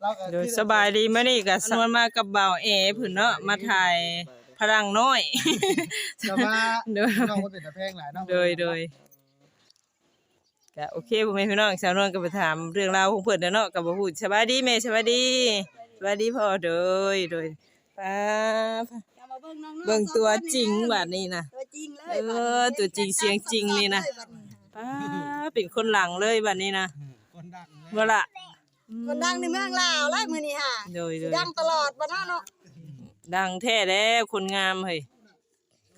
เราก็โดยสบายดีมื้อนี้ก็สมวนมากับบ่าวเอเพิ่นเนาะมาถ่ายพลังน้อย แต่ว่าโดยน้องมันเป็นตะแพงหลายเนาะโดยโดยก็โอเคพ่อแม่พี่น้องชาวนวลก็ไปถามเรื่องราวของเพิ่นเนาะก็บ่ฮู้สบายดีแม่สบายดีสบายดีพ่อโดยโดยป้าอย่ามาเบิ่งน้องๆเบิ่งตัวสอคนจริงนี่นะบัดนี้นะตัวจริงเลยเออตัวจริงเสียงจริงนี่นะป้าเป็นคนหลังเลยบัดนี้นะคนดังบ่ล่ะ คนดังในเมืองลาวไล่มื้อนี้ค่ะโดยโดยดังตลอดบ่เนาะเนาะดังแท้แล้วคนงามเฮ้ย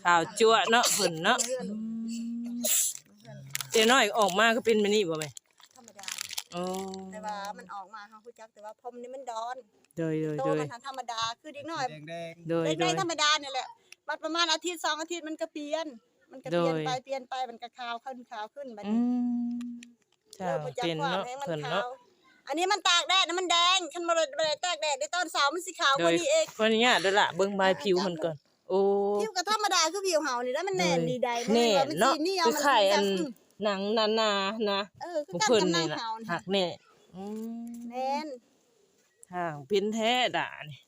ข่าวจั่วเนาะเพิ่นเนาะเจ้น้อยออกมาก็เป็นแบบนี้บ่แม่ธรรมดาโอ้แต่ว่ามันออกมาเฮาฮู้จักแต่ว่าผมนี่มันดอนโดยโดยโตโดยมันธรรมดาคือเด็กน้อยแดงแดงโดยเด็กโดน้อยยธรรมดานี่แหละบัดประมาณอาทิตย์สองอาทิตย์มันก็เปลี่ยน มันก็เปลี่ยนโดยไปเปลี่ยนไปมันก็ขาวขึ้นขาวขึ้นบัดอืนี้มจ้าเริ่มบ่จักเป็นความเนาะแห้งมันเพิ่นขาเนาะว อันนี้มันตากแดดนะมันแดงคันบ่ได้บ่ได้ตากแดดในตอนเช้ามันสิขาวโดกว่ายนี้เองคนนี้เด้อล่ะเบิ่งใบผิวเพิ่นก่อน โอ้ผิวก็ธรรมดาคือผิวเฮานี่แล้วมันแน่นดีใดแน่บ่ได้ว่ามัเนาะสีนี่เอาคือมันไข่อันสีดำหนังหนาๆนะเออคือของกันเพิ่นกับนางนี่น่ะเฮานี่หักแน่อืมแม่นทางเป็นแท้ด่านี่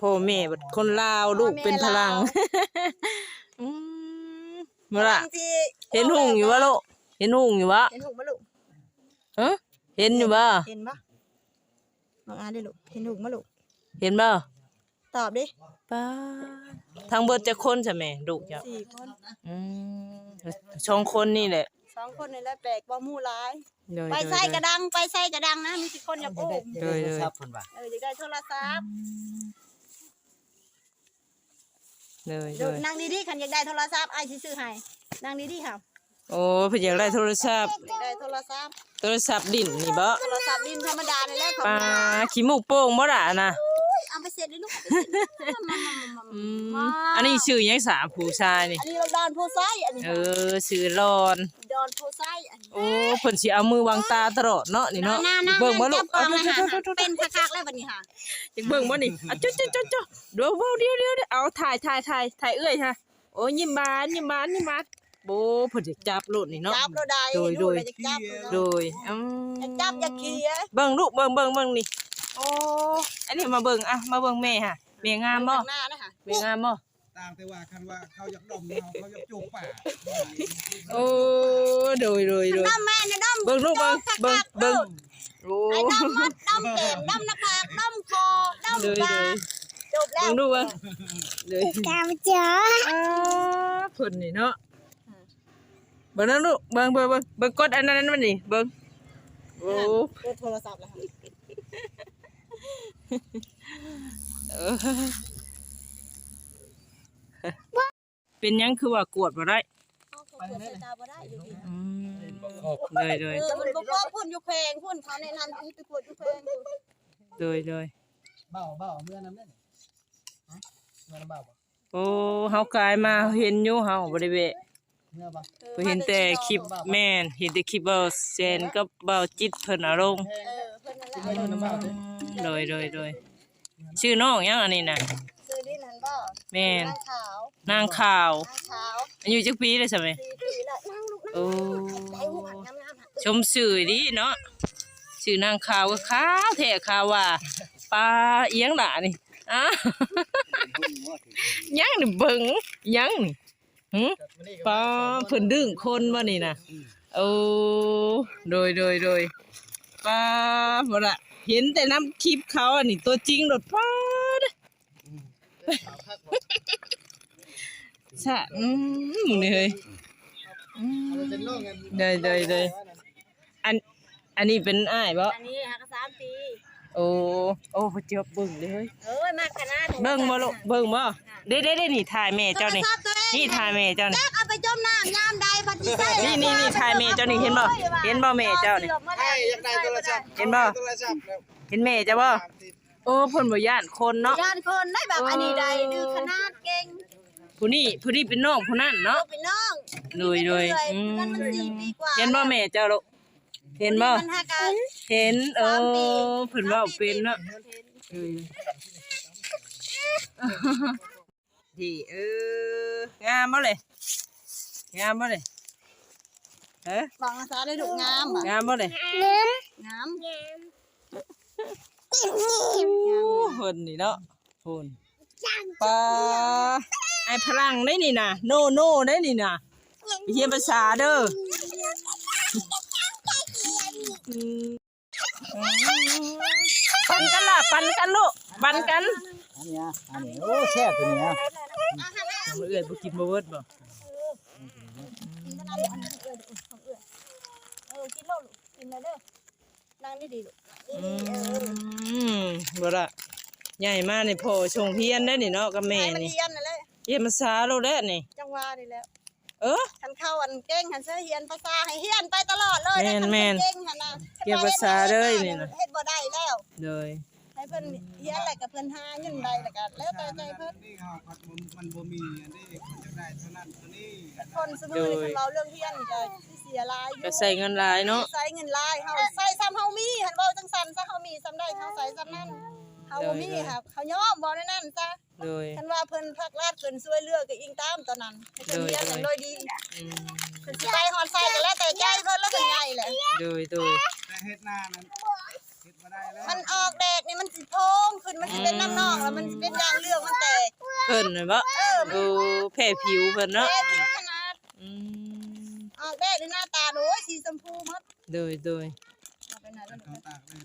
พ่อแม่บัดคนลาวลูกเป็นพลังอืมบ่ล่ะบางทีเห็นหุ่งอยู่วะลูกเห็นหุ่งอยู่วะเห็นหุ่งบ่ลูกฮะ เห็นอยู่บ่เห็นปะลองอ่านดิลูกเห็นหุ่งบ่ลูกเห็นบ่ตอบดิป้าทางเบิดจะคนใช่ไหมลูกเจ้าสี่คนอืมสองคนนี่แหละสองคนนี่แหละแปลกบ่หมู่หลายโดยไปโดยใส่โดกระยดังไปใส่กระดังนะมีสิคนอยากโอ้มโดยโดยทรัพย์เพิ่นว่าเอออยากได้โทรศัพท์โดยโดดูยนั่งดีๆคันอยากได้โทรศัพท์ไอ้สิซื้อให้นั่งดีๆค่ะ โอ้เพิ่นอยากได้โทรศัพท์อยากได้โทรศัพท์โทรศัพท์ดินนี่บ่โทรศัพท์ดินธรรมดานี่แหละของป้าขี้มูกโป่งบ่ล่ะนะเอาไปเสร็จเลยลูกเอาไปเสร็จมามามามาอืมมาอันนี้ชื่อหยังสาผู้ชายนี่ อันนี้เราดอนโพไซอันนี้เออชื่อรอน ดอนโพไซอันนี้โอ้เพิ่นสิเอามือวางตาตลอดเนาะนี่เนาะหน้าๆๆเบิ่งบ่ลูกจับกล้เอาองดูเลยค่ะๆๆๆเป็นคักๆแล้วบัดนี้ค่ะอยากเบิ่งบ่นี่อะจุ๊จุ๊จุ๊จุ๊เดี๋ยวเดี๋ยวเดี๋ยวเดี๋ยวเอาถ่ายถ่ายถ่ายถ่ายเอื้อยค่ะโอ้ยิ้มบานยิ้มบานยิ้มบาน โบเพิ่นสิจับโลดนี่เนาะจับเราได้โดยโดยลูกเราจะจับโดยอืมอยากจับอยากขี่เอ้ยเบิ่งลูกเบิ่งเบิ่งเบิ่งนี่โอ้อันนี้มาเบิ่งอะมาเบิ่งแม่ค่ะแม่งามบ่ข้างหน้านะคะแม่งามบ่ต่างแต่ว่าคันว่าเขาอยากดมเฮาเขาอยากจูบปากโอ้โดยโดยโดยด้อมแม่นะด้อมเบิ่งลูกเบิ่งเบิ่งเบิ่งโอ้ไอ้ด้อมมดด้อมเก็บด้อมหน้าผากด้อมคอด้อมโดยตาโดยจบแล้วเบิ่งดูเบิ่งเลยตามจ้าอ่าเพิ่นนี่เนาะเบิ่งนะลูกเบิ่งเบิ่งเบิ่งเบิ่งกดอันนั้นมันนี่เบิ่งโอ้โทรศัพท์แล้วค่ะเออเป็นหยังคือว่ากวดบ่ได้เอาเขาเปิดสายตาบ่ได้อยู่ดีอืมเลยเลยเออมันบ่พอพุ่นอยู่แพงพุ่นเขาแนะนำให้ไปกดอยู่แพงเลยเลยเบ้าเบ้าเมื่อนั้นเด้ฮะเมื่อนั้นเบ้าบ่โอ้เฮากลายมาเห็นอยู่เฮาบ่ได้เวะเมื่อ บ่ก็เห็นแต่คลิปแม่นเห็นแต่คลิปเบาเซนกับเบาจิตเพิ่นเอาลงเออเพิ่นนั่นแหละเมื่อนั้นเบ้าเด้เลยเลยเลยชื่อน้องหยังอันนี้น่ะซื้อดินั่นบ่แม่นนางขาวนางข่าว นางขาวอายุจักปีได้ใช่ไหมสี่ปีแล้วนั่งลูกนั่งโอ้ไอ้หูหันงามๆหันชมสื่อดีเนาะชื่อนางข่าวก็ขาวแท้ข่าวว่าปลาเอียงหล่ะนี่อ้ายังนี่เบิ่งยังนี่ หึปลาเพิ่นดึงคนบ่นี่น่ะโอ้โดยโดยโดยปลาบ่ล่ะเห็นแต่น้ำคลิปเขาอันนี้ตัวจริงโดดปลาเด้อสะอืมนี่เฮ้ยอืมเป็นโรคกันเดยเดยเดยอันอันนี้เป็นอ้ายบ่อันนี้หักสามปีโอ้โอ้พระเจ้าเบิ่งเลยเฮ้ยเอ้ยมากขนาดเบิ่งบ่ลูกเบิ่งบ่เด้เด้เด้นี่ถ่ายแม่เจ้านี่ นี่ถ่ายแม่เจ้านี่แเอาไปจมน้ำยามใดพัดสิใส่นี่นี่นี่ถ่ายแม่เจ้านี่เห็นบ่เห็นบ่แม่เจ้านี่ ไอ้อยากได้โทรศัพท์เห็นบ่ โทรศัพท์แล้วเห็นแม่เจ้าบ่โอ้เพิ่นบ่ย่านคนเนาะญาติคนได้แบบอันนี้ใดดื้อขนาดเก่งผู้นี้ผู้นี้เป็นน้องผู้นั้นเนาะลูกเป็นน้องโดยโดยอืมนั่นมันสี่ปีกว่าเห็นบ่แม่เจ้าลูกเห็นบ่มันหากัน เห็นเอสามปี อเพิ่นเว้าเป็นเนาะเออ ดีเอองามบ่เลยงามบ่เลยเอ้บางภาษาได้ดุงามอะงามบ่เลยงามเพิ่นนี่เนาะเพิ่นปลาไอ้พลังได้นี่น่ะโนโนได้นี่น่ะไปเรียนภาษาเด้ออืมปันกันล่ะปันกันลูกปันกัน อันเนี้ยอันนี้โอ้แซ่บตัวเนี้ยบ่เอื้อยบ่กินบ่เบิดบ่เออกินแล้วลูกกินแล้วเด้อนั่งดีๆลูกอืมบ่ละใหญ่มากนี่พ่อชงเพียนได้นี่เนาะกับแม่ให้มันนี่เฮียนนั่นแหละเรียนภาษาโลดแล้วนี่ จังหวะนี่แหล้วเออ คันเข้าอันเก่งหันเสื้อเฮียนภาษาให้เฮียนไปตลอดเลยแม่นคัแม่นเก่งหันน่ะเรียนภาษาเลยนี่น่ะ เฮ็ดบ่ได้แล้ว เลย ให้เพิ่นเฮียนอะไรกับเพิ่นหาเงินได้แล้วก็แล้วแต่ใจเพิ่นนี่เขาพัดมันมันบ่มีอันนี้มันจะได้เท่านั้นเท่านี้คนสมือนี่คันเราเรื่องเฮียนก็สิเสียหลายอยู่ก็ใส่เงินหลายเนาะใส่เงินหลายเฮาใส่ซ้ำเฮามีหันเว้าจังซั่นซะเฮามีซ้ำได้เฮาใส่ซ้ำนั้นเฮาบ่มีครับเขายอมบ่ได้นั่นซะเลยคันว่าเพิ่นภาครัฐเพิ่นช่วยเหลือก็อิงตามตอนนั้นให้เพิ่นเฮียนกันโดยดีอืมเพิ่นสิไปฮอดใส่ก็แล้วแต่ใจเพิ่นแล้วเพิ่นใหญ่แหละเลยโดยแต่เฮ็ดหน้านั้น มันออกแดดนี่มันสิโพงขึ้นมันสิเป็นน้ำนองแล้วมันสิเป็นยางเลือกมันแตกเพิ่นน่ะบ่โอ้แพ้ผิวเพิ่นเนาะแดดนี่ขนาดอืมออกแดดนี่หน้าตาโอ้ยสีชมพูหมดโดยโดยเอาไปไหนแล้วเขาตากเลย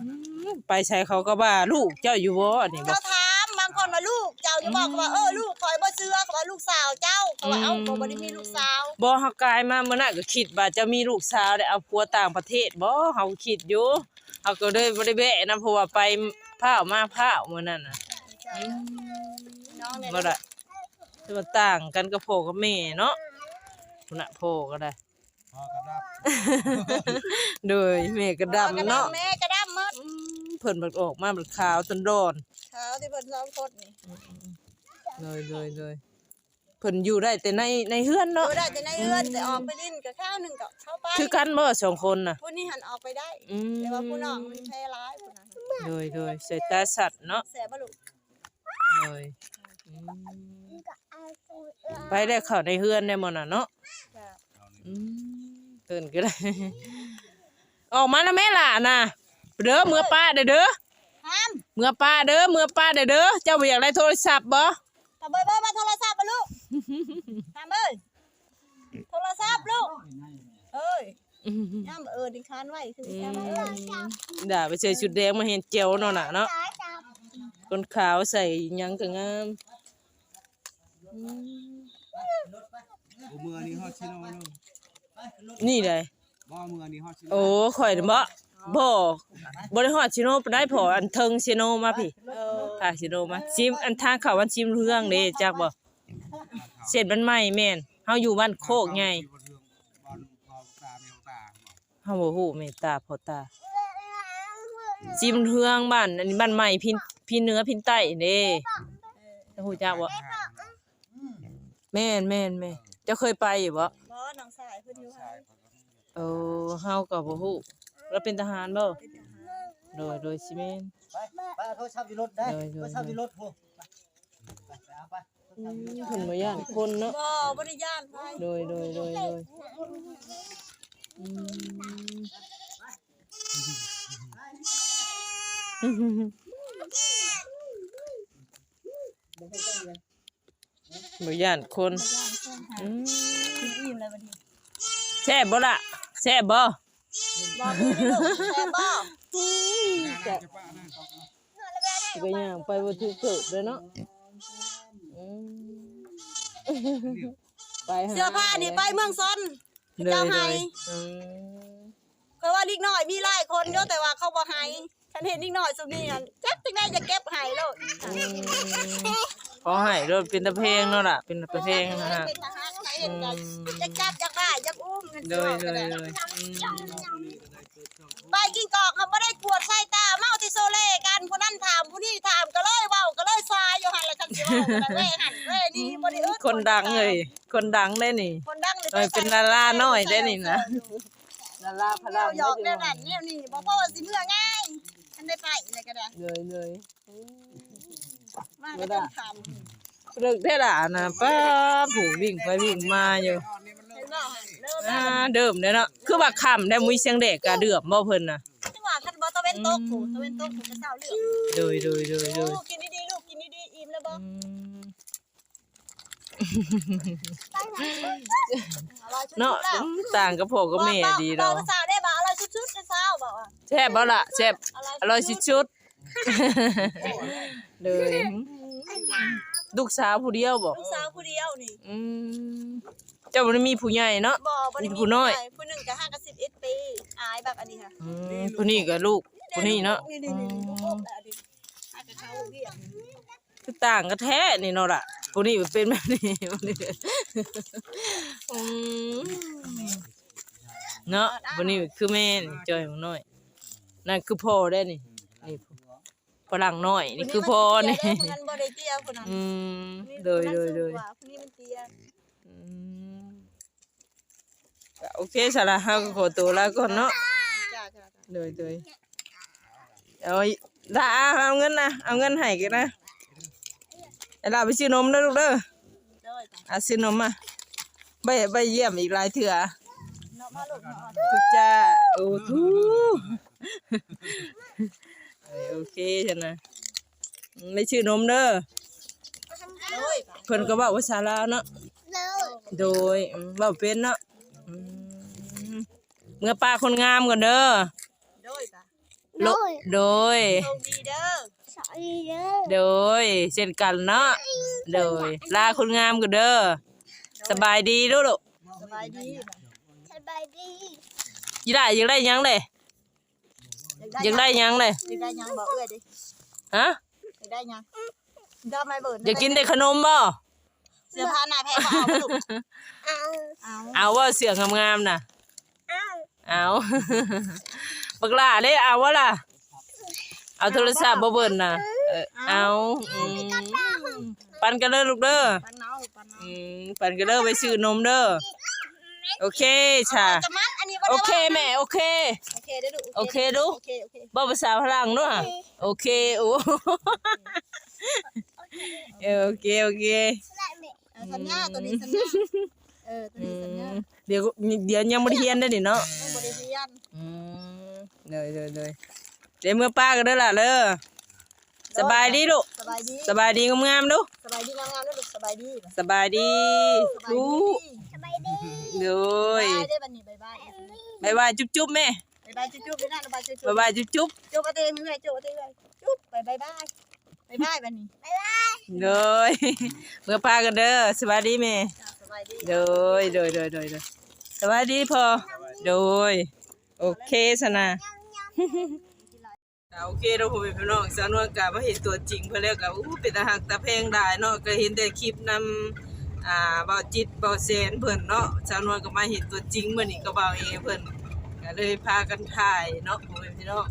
อืมไปใช้เขาก็ว่าลูกเจ้าอยู่บ่นี่บ่ เขาถามบางคนว่าลูกเจ้าอยู่บอกว่าเออลูกคอยบ่เชื่อเขาว่าลูกสาวเจ้าเขาว่าเอ้าก็บ่ได้มีลูกสาวบ่เฮากลายมามื้อนั้นก็คิดว่าจะมีลูกสาวได้เอาผัวต่างประเทศบ่เฮาคิดอยู่ เฮาก็เลยบ่ได้แวะนะเพราะว่าไปพร้าวมาพร้าวมื้อนั้นน่ะน้องเนี่ยบ่ได้คือว่าต่างกันกับพ่อกับแม่เนาะพุ่นน่ะพ่อก็ได้พอกระดับโดยแม่ก็ดำกระเนาะแม่กระดำหมดเพิ่นบัดออกมาบัดขาวจนร้อน ขาวที่เพิ่นสองคนนี่ เลยเลยเลย เพิ่นอยู่ได้แต่ในในเฮือนดูเนาะได้แต่ในเอื้อนแต่ออกไปลิ้นกับข้าวหนึงก็เข้าไปคือกันบ่สองคนน่ะ ผู้นี้หันออกไปได้อืมแต่ว่าผู้น้องมันแพ้ร้ายผู้นั้นเลยเลยใส่ตาสัตว์เนาะเสียบ่ลูกเลยอืมไปได้เข้าในเฮือนได้หมดน่ะเนาะจ้ะอืมเพิ่นก็ได้ ออกมาแล้วแม่ล่ะน่ะเด้อเมื่อป้าเด้อเด้อห้ามเมื่อป้าเด้อเมื่อป้าเด้อเด้อเจ้าบ่อยากได้โทรศัพท์บ่ทำเบอร์เบอร์มาโทรศัพท์มาลูก ทำเบอร์โทรศัพท์ลูกเอ้ยย่ามเออดิคันไว้คือแค่ว่าเออด่าไปใส่ชุดแดงมาเห็นเจียวเนาะน่ะเนาะคนขาวใส่หยังก็งามโอ้มือนี่ฮอดชิโนลูกนี่เลยบ่มือนี่ฮอดชิโนโอ้ข่อยน่ะบ่บ่บ่ได้ฮอดชิโนปานได้พออันเทิงชิโนมาพี่เออพาชิโนมาชิมอันทางเข้าวันชิมเรื่องเด้จักบ่ เสร็จมันใหม่แม่นเฮาอยู่บ้านโคกไงบนเรื่องบอลพอตาเมียวตาเฮาบ่ฮู้แม่ตาพ่อตาชิมเรื่องบ้านอันนี้บ้านใหม่พินพินเหนือพินใต้เด้จะฮู้จักบ่แม่นแม่นแม่เจ้าเคยไปอยู่บ่บอน้องสายเพิ่นอยู่ให้เออเฮาก็บ่ฮู้เราเป็นทหารบ่โดยโดยสิแม่นไปไปเอาโทรศัพท์อยู่รถได้เลยเลยโทรศัพท์อยู่รถพูไปไปเอาไป อืมเพิ่นบ่ย่านคนเนาะบ่บ่ได้ย่านไผโดยโดยโดยโดยอืมบ่ย่านคนอืมอิ่มเลยบัดนี้แซ่บบ่ล่ะแซ่บบ่บ่คือนี่ลูกแต่บ่จะจะป้านั่นก็ย่างไปบ่ถูกเกิดเลยเนาะอืม ไปหเสื้อผ้านี่ไปเมืองซนเลยเจ้าเลให้ยอืมเพราะว่านิดหน่อยมีหลายคนเยอะแต่ว่าเขาบ่ให้ฉันเห็นนิดหน่อยสุดนี้อันจักจังได๋จะเก็บให้โลดขอให้รถเป็นตะเพลงเนาะล่ะ เป็นตะเพลงนะฮะเป็นทหารไหนเห็นกันจักจับจักได้จักอุ้มกันโดยโดยโดยอืม ไปกินกอกเขาบ่ได้กวดใส่ตาเมาที่โซเล่กันผู้นั้นถามผู้นี้ถามก็เลยเว้าก็เลยซายอยู่หั่นละจังสิเว้ากันเว้ยหั่นเว้ยนี่บ่ได้อึดคนดังเลยคนดังได้นี่คนดังเอ้ยเป็นดาราน้อยได้นี่นะดาราพเราลังหยอกแนวนั้นแนวนี้บ่เพราะว่าสิเมื่อง่ายฉันได้ไปเลยก็ได้เลยเลยมาก็ต้องทำเลิกได้ล่ะนะป้าผูวิ่งไปวิ่งมาอยู่ อ่าเดิมเด้อเนาะคือว่าค่ำได้มุ้ยเสียงเด็กกะเดือมบ่เพิ่นน่ะจังหวะคันบ่ตะเว้นนตกผูตะเวนตกผูกระเซ้าเลือกโดยโดยโดยโดยลูกกินดีๆลูกกินดีๆอิ่มแล้วบ่อืมอร่อยชุดๆเนาะแล้วต่างกับพ่อกับแม่ดีเราเนาะภาษาได้บ่อร่อยชุดๆกระเซ้าบอกว่าแซ่บบ่ล่ะแซ่บอร่อยสิชุดเลยลูกสาวผู้เดียวบ่ลูกสาวผู้เดียวนี่อืมเจ้าบ่ได้มีผู้ใหญ่เนาะ บ่บ่ได้มีมีผู้น้อย ผู้หนึงก็5กับ11ปีอายแบบอันนี้ค่ะอืมผู้นี้ก็ลูกผู้นี้เนาะนี่ๆๆลูกโป่งแล้วอันนี้อาจจะเข้าเรียกคือต่างกันแท้นี่เนาะล่ะผู้นี้เป็นแบบนี้ผู้นี้อืมเนาะผู้นี้คือแม่นี่จอยของน้อยนั่นคือพ่อได้นี่นี่ฝรั่งน้อยนี่คือพ่อนี่คนนั้นบ่ได้เตี้ยคนนั้นอืมนี่โดย คนโดนั้นยโดสูงยกว่าคนนี้มันเตี้ยอืมก็ โอเคสาระเฮาก็ขอตัวลาก่อนเนาะจ้าจ้าจ้าโดยโดยเอาละเอาเงินนะเอาเงินให้กันนะไอ้ลาไปซื้อนมเด้อลูกเด้อเอาซื้อนมมาไปไปเยี่ยมอีกหลายเถื่อเนาะมาลูกเนาะทุกจ้าโอ้ทู้โอเคฉันะไม่ชื่อนมเด้อเพิ่นก็บอกว่าสาราเนาะโดยอืมเป็นเนาะ เมื่อป้าคนงามก่อนเด้อเด้อจ้าโลโดย โชคดีเด้อโดยเช่นกันเนาะโดย ลาคนงามก่อนเด้อสบายดีลูกลูกสบายดียี่ได้ยังได้หยังเลยยังได้หยังเลยอยากได้หยังบอกเอ้ยดิฮะอยากได้หยังได้ไหมเบิร์อยากกินแต่ขนมบ่เสื้อผ้าหน้าแพงก็เอาไปลูกเอาเอาว่าเสืองามๆน่ะ เอาบักหลาเด้เอาวะล่ะ เอาโทรศัพท์บ่เบิ่นน่ะเออเอาอืมปันกันเด้อลูกเด้อปันเนาปันเนาอืมปันกันเด้อไปซื้อนมเด้อโอเคช่ะจะมัดอันนี้บ่โอได้เคแม่โอเค โอเคเด้อลูกโอเคดู โอเคโอเคบ่ภาษาพลังด้วยโอเคโอ้เออโอเคโอเค เออสัญญาตัวนี้สัญญา เออตัวอืนี้สัญญามเดี๋ยวเดี๋ยวยังบ่ได้เรียนได้อนี่เนาะต้องบริเวณอืมเลยเลยเลยเดี๋ยวเมื่อป้ากันเด้อล่ะเด้อสบายดีลูกสบายดีสบายดีงามๆดูสบายดีงามๆเด้อลูกสบายดีสบายดีสบายดูดีโดบายยได้บัดนี้บายบายบายบายจุ๊บๆแม่บายบายจุ๊บๆเลยนะบายจุ๊บบายบายจุ๊บจุ๊บเอาเตยมือให้จุ๊บเอาเตยเลยจุ๊บบายบายบายบายบายบัดนี้ ๆเลย เมื่อป้ากันเด้อสบายดีแม่จ้ะสบายดีโดยโดยโดยโดยโดยสวัสดีพอโดย โอเคสนะโอเคเราผมเป็นพี่น้องสาวนวลกะมาเห็นตัวจริงเพื่อแล้วกะอู้เป็นตาหักตาแพงได้เนาะก็เห็นแต่คลิปนำอ่าเบาจิตเบาแสนเพิ่นเนาะสาวนวลก็มาเห็นตัวจริงมื้อนี้ก็เบาเองเพิ่นก็เลยพากันถ่ายเนาะผมเป็นพี่น้อง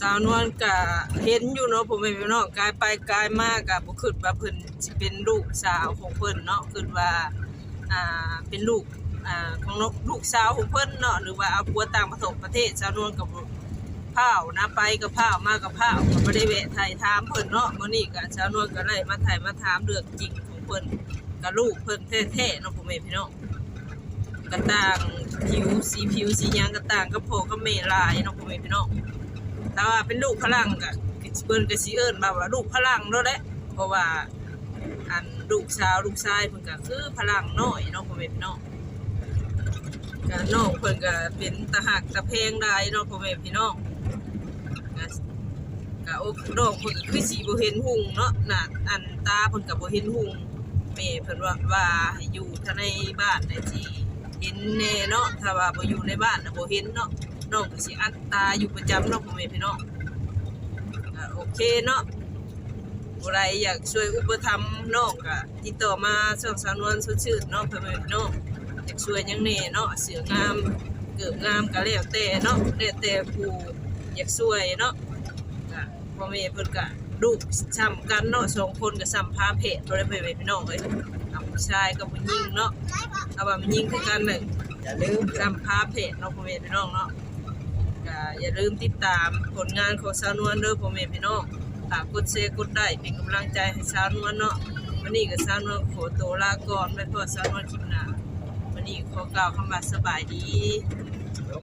สาวนวลกะเห็นอยู่เนาะผมเป็นพี่น้องกายไปกายมากกะบ่คิดว่าเพิ่นสิเป็นลูกสาวของเพิ่นเนาะคิดว่าอ่าเป็นลูกอ่าของลูกสาวของเพิ่นเนาะหรือว่าเอาผัวต่างประเทศประเทศสาวนวลกับพ้าวนะไปกับพ้าวมากับพ้าวก็บ่ได้แวะถ่ายถามเพิ่นเนาะมื้อนี้ก็สาวนวลก็เลยมาถ่ายมาถามเรื่องจริงของเพิ่นกับลูกเพิ่นแท้ๆเนาะพ่อแม่พี่น้องก็ต่างผิวสีผิวสีหยังก็ต่างกับพ่อกับแม่หลายเนาะพ่อแม่พี่น้อง แต่ว่าเป็นลูกพลังก็เพิ่นก็สิเอิ้นมาว่าลูกพลังเนาะแหละเพราะว่าอันลูกสาวลูกชายเพิ่นก็คือพลังน้อยเนาะพ่อแม่พี่น้องก็น้องเพิ่นก็เป็นตาหักตาเพงได้เนาะพ่อแม่พี่น้องก็ก็โอ้น้องเพิ่นก็คือสิบ่เห็นหุ่งเนาะน่ะอันตาเพิ่นก็บ่เห็นหุ่งแม่เพิ่นว่าว่าให้อยู่ถ้าในบ้านได้สิเห็นแน่เนาะถ้าว่าบ่อยู่ในบ้านน่ะบ่เห็นเนาะ น้องก็สิอัดตาอยู่ประจำเนาะพ่อแม่พี่น้องก็โอเคเนาะผู้ใดอยากช่วยอุปถัมภ์น้องก็ติดต่อมาช่องสาวนวลสดชื่นเนาะเพื่อนพี่น้องอยากช่วยหยังแน่เนาะเสืองามเกิบงามก็แล้วแต่เนาะแล้วแต่ผู้อยากช่วยเนาะก็พ่อแม่เพิ่นก็ลูกซ้ำกันเนาะสองคนก็ซ้ำพาเพศบ่ได้ไปเว้ยพี่น้องเอ้ยเอาผู้ชายกับผู้หญิงเนาะเอาว่ามันยิงคือกันเลยอย่าลืมซ้ำพาเพศเนาะพ่อแม่พี่น้องเนาะก็ อย่าลืมติดตามผลงานของสาวนวลเด้อพ่อแม่พี่น้องฝากกดแชร์กดไลค์เป็นกำลังใจให้สาวนวลเนาะวันนี้ก็สาวนวลขอตัวลาก่อนไว้พอสาวนวลคลิปหน้าวันนี้ขอกล่าวคำว่าสบายดี